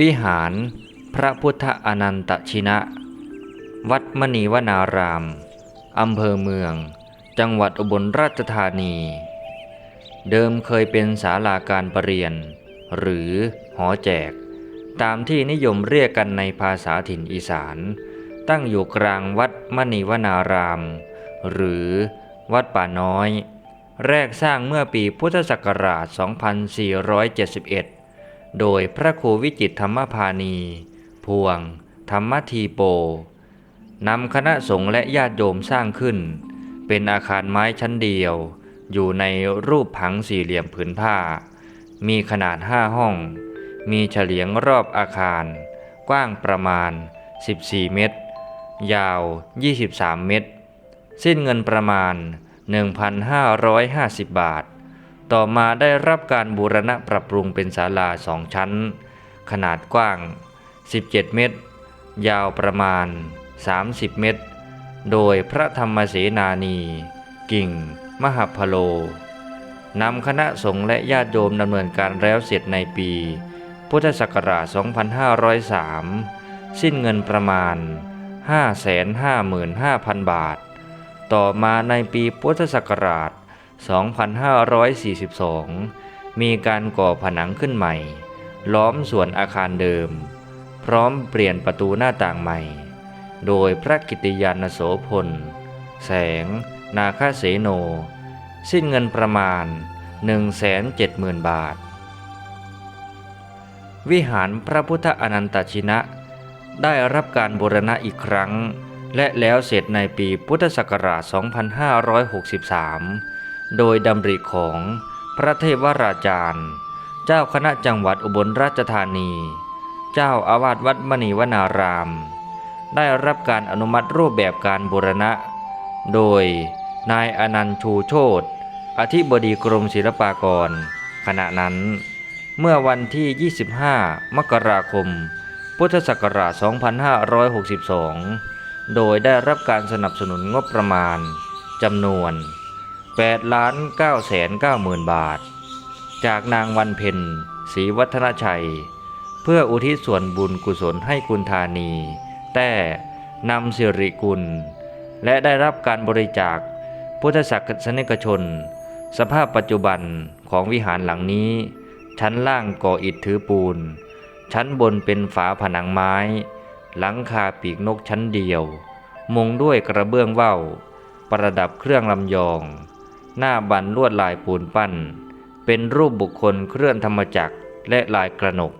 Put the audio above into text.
วิหาร พระพุทธอนันตชินะ วัดมณีวนาราม อำเภอเมือง จังหวัดอุบลราชธานี เดิมเคยเป็นศาลาการประเรียน หรือหอแจก ตามที่นิยมเรียกกันในภาษาถิ่นอีสาน ตั้งอยู่กลางวัดมณีวนาราม หรือวัดป่าน้อย แรกสร้างเมื่อปีพุทธศักราช 2471 โดยพระครูวิจิตธรรมพานี พวง ธรรมทีโป นำคณะสงฆ์และญาติโยมสร้างขึ้น เป็นอาคารไม้ชั้นเดียว อยู่ในรูปผังสี่เหลี่ยมผืนผ้า มีขนาดห้าห้อง มีเฉลียงรอบอาคาร กว้างประมาณ 14 เมตร ยาว 23 เมตร สิ้นเงินประมาณ 1,550 บาท ต่อมาได้รับการบูรณะปรับปรุงเป็นศาลาสองชั้น ขนาดกว้าง 17 เมตร ยาวประมาณ 30 เมตร โดยพระธรรมเสนานี กิ่ง มหพโลนำคณะสงฆ์และญาติโยมดำเนินการแล้วเสร็จในปี พุทธศักราช 2503 สิ้นเงินประมาณ 555,000 บาท ต่อมาในปีพุทธศักราช 2542 มีการก่อผนังขึ้นใหม่ ล้อมส่วนอาคารเดิม พร้อมเปลี่ยนประตูหน้าต่างใหม่ โดยพระกิติยานโสพล แสง นาคเสโน สิ้นเงินประมาณ 170,000 บาท วิหารพระพุทธอนันตชินะ ได้รับการบูรณะอีกครั้ง และแล้วเสร็จในปีพุทธศักราช 2563 โดยดำริของพระเทพวราจารย์ เจ้าคณะจังหวัดอุบลราชธานี เจ้าอาวาสวัดมณีวนาราม ได้รับการอนุมัติรูปแบบการบูรณะ โดยนายอนันต์ชูโชตอธิบดีกรมศิลปากร ขณะนั้น เมื่อวันที่ 25 มกราคม พุทธศักราช 2562 โดยได้รับการสนับสนุนงบประมาณจำนวน 8ล้าน9แสน9หมื่นบาท จากนางวันเพ็ญศรีวัฒนชัย เพื่ออุทิศส่วนบุญกุศลให้คุณธานี แต่นำสิริกุล และได้รับการบริจาคพุทธศักนิกชน สภาพปัจจุบันของวิหารหลังนี้ ชั้นล่างก่ออิฐถือปูน ชั้นบนเป็นฝาผนังไม้ หลังคาปีกนกชั้นเดียว มุงด้วยกระเบื้องว่าวประดับเครื่องลำยอง หน้าบันลวดลายปูนปั้น เป็นรูปบุคคลเคลื่อนธรรมจักรและลายกระหนก